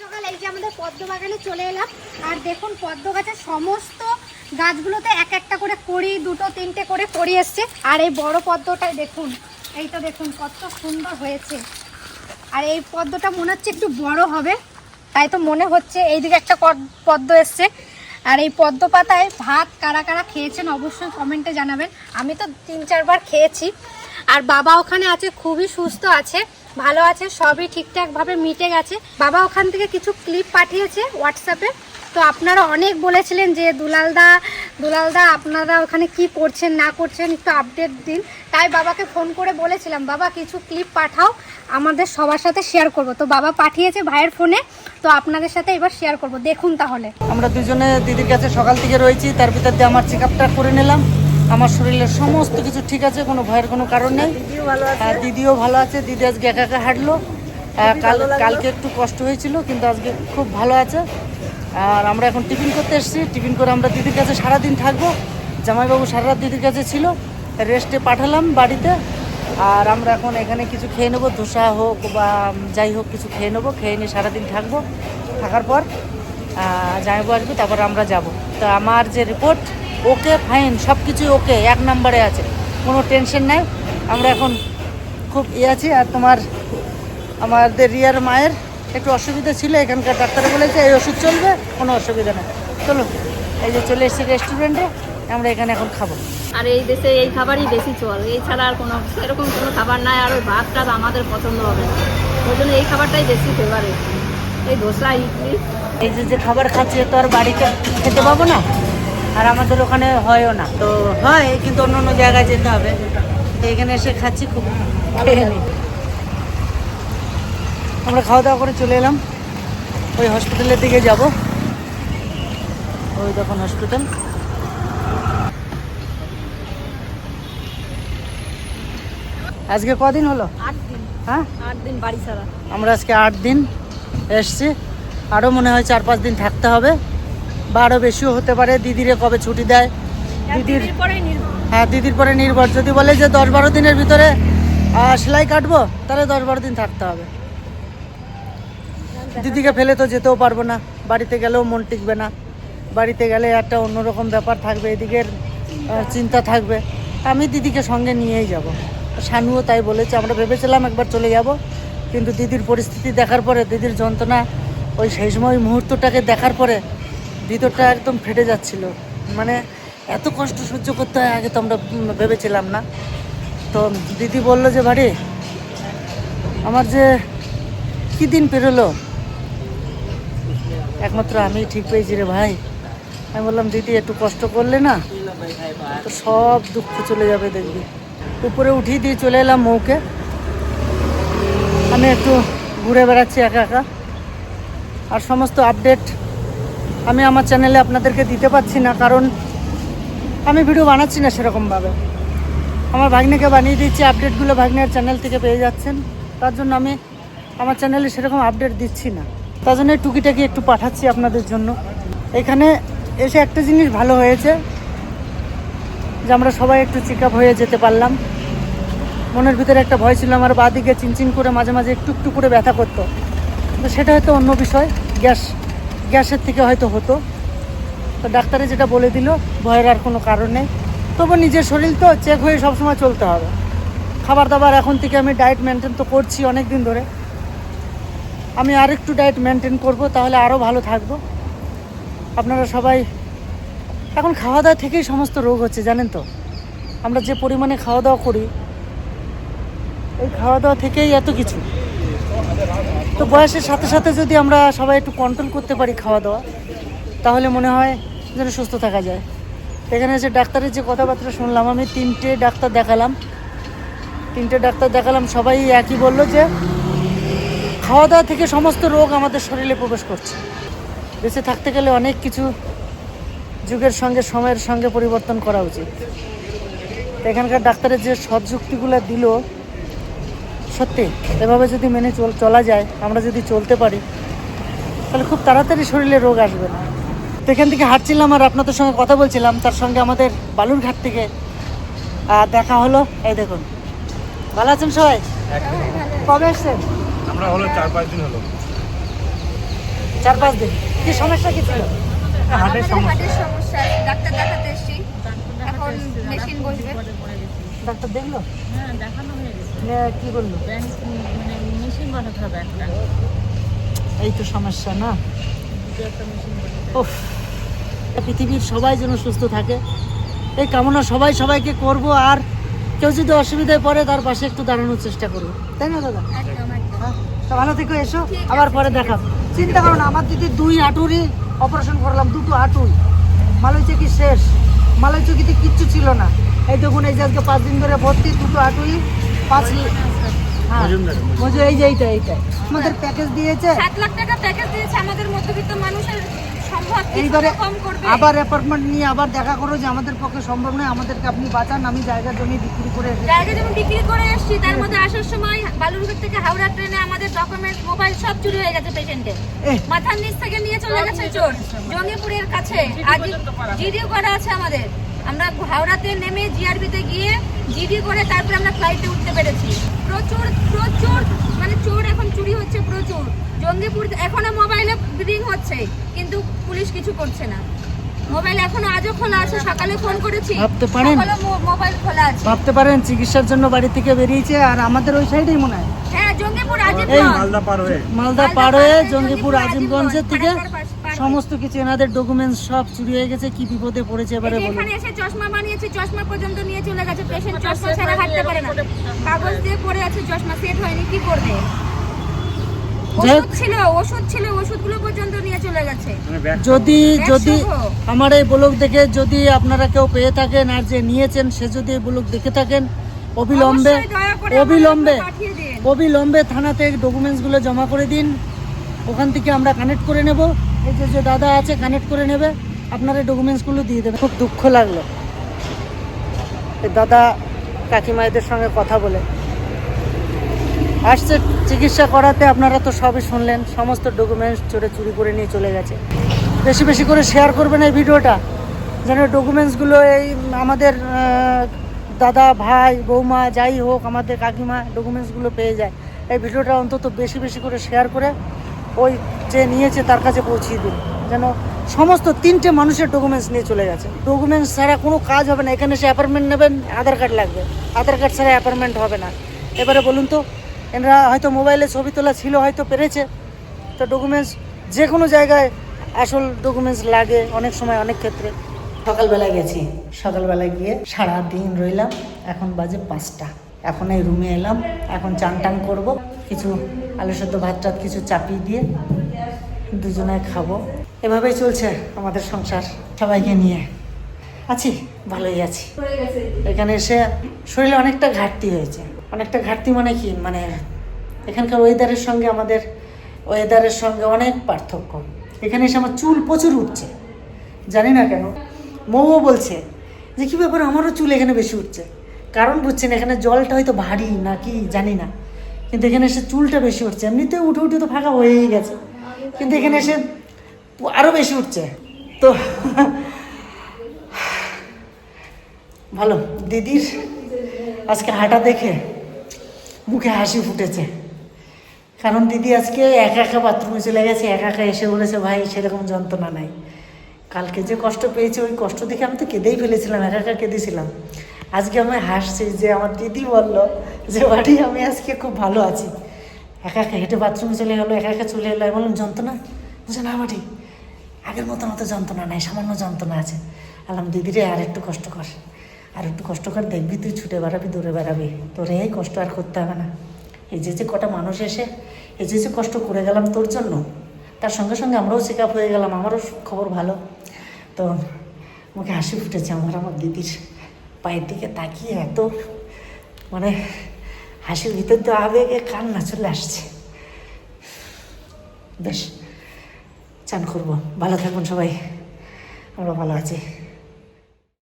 সকাল এই যে আমাদের পদ্ম বাগানে চলে এলাম। আর দেখুন পদ্ম গাছের সমস্ত গাছগুলোতে এক একটা করে কড়ি, দুটো, তিনটে করে কড়ি এসছে। আর এই বড় পদ্মটাই দেখুন, এইটা দেখুন কত সুন্দর হয়েছে। আর এই পদ্মটা মনে হচ্ছে একটু বড় হবে, তাই তো মনে হচ্ছে এইদিকে একটা পদ্ম এসছে। আর এই পদ্ম পাতায় ভাত কারা কারা খেয়েছেন অবশ্যই কমেন্টে জানাবেন। আমি তো তিন, চারবার খেয়েছি। আর বাবা ওখানে আছে, খুবই সুস্থ আছে, ভালো আছে, সবই ঠিকঠাকভাবে মিটে গেছে। বাবা ওখান থেকে কিছু ক্লিপ পাঠিয়েছে হোয়াটসঅ্যাপে তো আপনারা অনেক বলেছিলেন যে দুলালদা দুলালদা আপনারা ওখানে কি করছেন, না করছেন, একটু আপডেট দিন। তাই বাবাকে ফোন করে বলেছিলাম, বাবা, কিছু ক্লিপ পাঠাও, আমাদের সবার সাথে শেয়ার করব। তো বাবা পাঠিয়েছে ভাইয়ের ফোনে তো আপনাদের সাথে এবার শেয়ার করব। দেখুন তাহলে। আমরা দুজনে দিদির কাছে সকাল থেকে রয়েছি, তার ভিতর দিয়ে আমার চেক আপটা করে নিলাম। আমার শরীরের সমস্ত কিছু ঠিক আছে কোনো ভয়ের কোনো কারণ নেই। দিদিও ভালো আছে? দিদি আজকে একা একা হাঁটলো। কাল কালকে একটু কষ্ট হয়েছিল কিন্তু আজকে খুব ভালো আছে। আর আমরা এখন টিফিন করতে এসেছি। টিফিন করে আমরা দিদির কাছে সারাদিন থাকব। জামাইবাবু সারা রাত দিদির কাছে ছিল। রেস্টে পাঠালাম বাড়িতে। আর আমরা এখন এখানে কিছু খেয়ে নেব ধোসা হোক বা যাই হোক কিছু খেয়ে নেব। খেয়ে নিয়ে সারাদিন থাকব থাকার পর। জামাইবু আসবে তারপর আমরা যাব। তো আমার যে রিপোর্ট ওকে ফাইন সব কিছুই ওকে এক নম্বরে আছে। কোনো টেনশন নাই। আমরা এখন খুব ইয়ে আছি আর তোমার আমাদের রিয়ার মায়ের একটু অসুবিধা ছিল এখানকার ডাক্তার বলেছে এই ওষুধ চলবে কোনো অসুবিধা নেই। চলো এই যে চলে এসেছি রেস্টুরেন্টে আমরা এখানে এখন খাব। আর এই দেশে এই খাবারই বেশি চল এই ছাড়া আর কোনো সেরকম কোনো খাবার নাই আর ওই ভাত টাত আমাদের পছন্দ হবে। ওই জন্য এই খাবারটাই বেশি ফেভারিট এই ধোসা ইডলি। এই যে যে খাবার খাচ্ছি তো আর বাড়িতে খেতে পাবো না? আর আমাদের ওখানে হয়ও না। তো হয় কিন্তু অন্য অন্য জায়গায় যেতে হবে। এখানে এসে খাচ্ছি খুব আমরা খাওয়া দাওয়া করে চলে এলাম। ওই হসপিটালের দিকে যাব। ওই তখন হসপিটাল আজকে কদিন হলো? আট দিন। হ্যাঁ? আট দিন বাড়ি ছাড়া। আমরা আজকে আট দিন এসছি। আরও মনে হয় চার পাঁচ দিন থাকতে হবে। বা আরও বেশিও হতে পারে দিদিরে কবে ছুটি দেয়? দিদির পরে হ্যাঁ দিদির পরে নির্ভর। যদি বলে যে দশ বারো দিনের ভিতরে সেলাই কাটবো তাহলে দশ বারো দিন থাকতে হবে। দিদিকে ফেলে তো যেতেও পারব না। বাড়িতে গেলেও মন টিকবে না। বাড়িতে গেলে একটা অন্যরকম ব্যাপার থাকবে এদিকের চিন্তা থাকবে। আমি দিদিকে সঙ্গে নিয়েই যাব। শানুও তাই বলেছে আমরা ভেবেছিলাম একবার চলে যাব কিন্তু দিদির পরিস্থিতি দেখার পরে দিদির যন্ত্রণা ওই সেই সময় মুহূর্তটাকে দেখার পরে ভিতরটা একদম ফেটে যাচ্ছিল। মানে এত কষ্ট সহ্য করতে হয়, আগে তো আমরা ভেবেছিলাম না। তো দিদি বলল যে, বাড়ি, আমার যে কি দিন পেরোলো? একমাত্র আমি ঠিক পেয়েছি রে ভাই। আমি বললাম, দিদি, একটু কষ্ট করলে না, তো সব দুঃখ চলে যাবে দেখবি। উপরে উঠিয়ে দিয়ে চলে এলাম মৌকে। আমি একটু ঘুরে বেড়াচ্ছি একা একা। আর সমস্ত আপডেট আমি আমার চ্যানেলে আপনাদেরকে দিতে পারছি না, কারণ আমি ভিডিও বানাচ্ছি না সেরকমভাবে। আমার ভাগ্নেকে বানিয়ে দিচ্ছি আপডেটগুলো ভাগ্নের চ্যানেল থেকে পেয়ে যাচ্ছেন। তার জন্য আমি আমার চ্যানেলে সেরকম আপডেট দিচ্ছি না। তার জন্য টুকিটাকি একটু পাঠাচ্ছি আপনাদের জন্য। এখানে এসে একটা জিনিস ভালো হয়েছে, যে আমরা সবাই একটু চেক হয়ে যেতে পারলাম। মনের ভিতরে একটা ভয় ছিল, আমার বাদিকে চিনচিন করে মাঝে মাঝে একটু একটু করে ব্যথা করতো। তো সেটা হয়তো অন্য বিষয়, গ্যাস। গ্যাসের থেকে হয়তো হতো। তো ডাক্তারে যেটা বলে দিল, ভয়ের আর কোনো কারণ নেই। তবু নিজের শরীর তো চেক হয়ে সবসময় চলতে হবে। খাবার দাবার এখন থেকে আমি ডায়েট মেনটেন তো করছি অনেক দিন ধরে। আমি আর একটু ডায়েট মেনটেন করব, তাহলে আরও ভালো থাকব। আপনারা সবাই, এখন খাওয়া দাওয়া থেকেই সমস্ত রোগ হচ্ছে, জানেন তো? আমরা যে পরিমাণে খাওয়া দাওয়া করি, এই খাওয়া দাওয়া থেকেই এত কিছু। তো বয়সের সাথে সাথে যদি আমরা সবাই একটু কন্ট্রোল করতে পারি খাওয়া দাওয়া, তাহলে মনে হয় যেন সুস্থ থাকা যায়। এখানে যে ডাক্তারের যে কথাবার্তা শুনলাম, আমি তিনটে ডাক্তার দেখালাম। তিনটে ডাক্তার দেখালাম, সবাই একই বলল যে খাওয়া দাওয়া থেকে সমস্ত রোগ আমাদের শরীরে প্রবেশ করছে। বেঁচে থাকতে গেলে অনেক কিছু যুগের সঙ্গে, সময়ের সঙ্গে পরিবর্তন করা উচিত। এখানকার ডাক্তারের যে সৎযুক্তিগুলো দিল সত্যি এভাবে যদি মেনে চল চলা যায় আমরা যদি চলতে পারি তাহলে খুব তাড়াতাড়ি শরীরে রোগ আসবে না। তো এখান থেকে হাঁটছিলাম আর আপনাদের সঙ্গে কথা বলছিলাম তার সঙ্গে আমাদের বালুরঘাট থেকে দেখা হলো। এই দেখুন ভালো আছেন সবাই? কবে এসছেন আমরা হলো চার পাঁচ দিন হলো। চার পাঁচ দিন। কি সমস্যা কি ছিল? হার্টের সমস্যা ডাক্তার দেখাতে এসেছি। ডাক্তার দেখল? হ্যাঁ দেখানো হয়ে গেছে। কি বলল? মানে মেশিন বানাতে হবে একটা। এই তো সমস্যা না? পৃথিবীর সবাই যেন সুস্থ থাকে। এই কামনা সবাই সবাইকে করব আর কেউ যদি অসুবিধায় পড়ে তার পাশে একটু দাঁড়ানোর চেষ্টা করব। তাই না দাদা? হ্যাঁ তো ভালো থেকে এসো আবার পরে দেখা। চিন্তা করো না আমার দিদি দুই হাঁটুরই অপারেশন করলাম দুটো হাঁটুই। মালয় কি শেষ। মালয় চকিতে কিচ্ছু ছিল না। এই দেখুন এই যে আজকে পাঁচ দিন ধরে ভর্তি দুটো আটুই পাঁচ হ্যাঁ এই যে এইটা এইটা। আমাদের প্যাকেজ দিয়েছে। সাত লাখ টাকা প্যাকেজ দিয়েছে আমাদের মধ্যবিত্ত মানুষের এইবারে আবার অ্যাপার্টমেন্ট নিয়ে আবার দেখা করো যে আমাদের পক্ষে সম্ভব নয় আমাদেরকে আপনি বাঁচান আমি জায়গা জমি বিক্রি করে জায়গা যেমন বিক্রি করে এসেছি তার মধ্যে আসার সময় বালুরঘাট থেকে হাওড়া ট্রেনে আমাদের ডকুমেন্ট মোবাইল সব চুরি হয়ে গেছে পেশেন্টের মাথার নিচ থেকে নিয়ে চলে গেছে চোর জঙ্গিপুরের কাছে। আজ জিডিও করা আছে আমাদের। আমরা হাওড়াতে নেমে জিআরবিতে গিয়ে জিডি করে তারপরে আমরা ফ্লাইটে উঠতে পেরেছি। প্রচুর প্রচুর মানে চোর এখন চুরি হচ্ছে প্রচুর। জঙ্গিপুর এখনও মোবাইলে রিং হচ্ছে কিন্তু পুলিশ কিছু করছে না। মোবাইল এখনও আজও খোলা আছে সকালে ফোন করেছি। ভাবতে পারেন? মোবাইল খোলা আছে। ভাবতে পারেন চিকিৎসার জন্য বাড়ি থেকে বেরিয়েছে আর আমাদের ওই সাইডেই মনে হয়। হ্যাঁ জঙ্গিপুর আজিমগঞ্জ। মালদা পার হয়ে। মালদা জঙ্গিপুর পার হয়ে জঙ্গিপুর আজিমগঞ্জের থেকে সমস্ত কিছু এনাদের ডকুমেন্টস সব চুরি হয়ে গেছে কি বিপদে পড়েছে এবারে এই বলুন। এখানে এসে চশমা বানিয়েছে চশমা পর্যন্ত নিয়ে চলে গেছে পেশেন্ট চশমা ছাড়া হাঁটতে পারে না। কাগজ দিয়ে পড়ে আছে চশমা সেট হয়নি কি করবে? ওষুধ ছিল ওষুধ ছিল ওষুধগুলো পর্যন্ত নিয়ে চলে গেছে। যদি যদি আমার এই ব্লগ দেখে যদি আপনারা কেউ পেয়ে থাকেন আর যে নিয়েছেন সে যদি এই ব্লগ দেখে থাকেন অবিলম্বে অবিলম্বে আমাদের পাঠিয়ে দিন। অবিলম্বে থানাতে ডকুমেন্টসগুলো জমা করে দিন। ওখান থেকে আমরা কানেক্ট করে নেব। এই যে যে দাদা আছে কানেক্ট করে নেবে, আপনারা ডকুমেন্টসগুলো দিয়ে দেবেন। খুব দুঃখ লাগল। দাদা কাকিমায়েদের সঙ্গে কথা বলে। আসছে চিকিৎসা করাতে, আপনারা তো সবই শুনলেন। সমস্ত ডকুমেন্টস চোরে চুরি করে নিয়ে চলে গেছে। বেশি বেশি করে শেয়ার করবেন এই ভিডিওটা, যেন ডকুমেন্টসগুলো এই আমাদের দাদা, ভাই, বৌমা, যাই হোক, আমাদের কাকিমা ডকুমেন্টসগুলো পেয়ে যায়। এই ভিডিওটা অন্তত বেশি বেশি করে শেয়ার করে ওই যে নিয়েছে তার কাছে পৌঁছিয়ে দিন। যেন সমস্ত তিনটে মানুষের ডকুমেন্টস নিয়ে চলে গেছে। ডকুমেন্টস ছাড়া কোনো কাজ হবে না। এখানে সে অ্যাপার্টমেন্ট নেবেন, আধার কার্ড লাগবে। আধার কার্ড ছাড়া অ্যাপার্টমেন্ট হবে না। এবারে বলুন তো, এনারা হয়তো মোবাইলে ছবি তোলা ছিল, হয়তো পেরেছে। তো ডকুমেন্টস যে কোনো জায়গায় আসল ডকুমেন্টস লাগে অনেক সময়, অনেক ক্ষেত্রে। সকালবেলায় গেছি। সকালবেলায় গিয়ে সারা দিন রইলাম। এখন বাজে পাঁচটা। এখন এই রুমে এলাম, এখন চান টান করব, কিছু আলু সেদ্ধ ভাত টাত কিছু চাপিয়ে দিয়ে দুজনে খাব। এভাবেই চলছে আমাদের সংসার সবাইকে নিয়ে। আছি, ভালোই আছি। এখানে এসে শরীরে অনেকটা ঘাটতি হয়েছে। অনেকটা ঘাটতি মানে কি? মানে এখানকার ওয়েদারের সঙ্গে আমাদের ওয়েদারের সঙ্গে অনেক পার্থক্য। এখানে এসে আমার চুল প্রচুর উঠছে। জানি না কেন। মৌও বলছে যে, কী ব্যাপার? আমারও চুল এখানে বেশি উঠছে। কারণ বুঝছেন, এখানে জলটা হয়তো ভারী না কি জানি না। কিন্তু এখানে এসে চুলটা বেশি উঠছে। এমনিতে উঠে উঠে তো ফাঁকা হয়েই গেছে। কিন্তু এখানে এসে আরও বেশি উঠছে। তো ভালো, দিদির আজকে হাঁটা দেখে মুখে হাসি ফুটেছে। কারণ দিদি আজকে একা একা বাথরুমে চলে গেছে, একা একা এসে বলেছে, ভাই, সেরকম যন্ত্রণা নাই। কালকে যে কষ্ট পেয়েছে, ওই কষ্ট দেখে আমি তো কেঁদেই ফেলেছিলাম, একা একা কেঁদেছিলাম। আজকে আমি হাসছি যে আমার দিদি বলল যে, বাড়ি আমি আজকে খুব ভালো আছি। একা একা হেঁটে বাথরুমে চলে গেলো, একা একা চলে এলো। বললাম, যন্ত্রণা? বুঝে না বাড়ি, আগের মতন অত যন্ত্রণা নাই, সামান্য যন্ত্রণা আছে। আলাম দিদিরে, আর একটু কষ্ট কর, আর একটু কষ্ট কর, দেখবি তুই ছুটে বেড়াবি দৌড়ে বেড়াবি। তোর এই কষ্ট আর করতে হবে না। এই যে যে কটা মানুষ এসে, এই যে যে কষ্ট করে গেলাম তোর জন্য, তার সঙ্গে সঙ্গে আমরাও চেক আপ হয়ে গেলাম, আমারও খবর ভালো। তো মুখে হাসি ফুটেছে আমার আমার দিদির। পায়ের দিকে তাকিয়ে এত মানে হাসির ভিতর তো আবেগে কান্না চলে আসছে। বেশ, চান করব। ভালো থাকুন সবাই। আমরা ভালো আছি।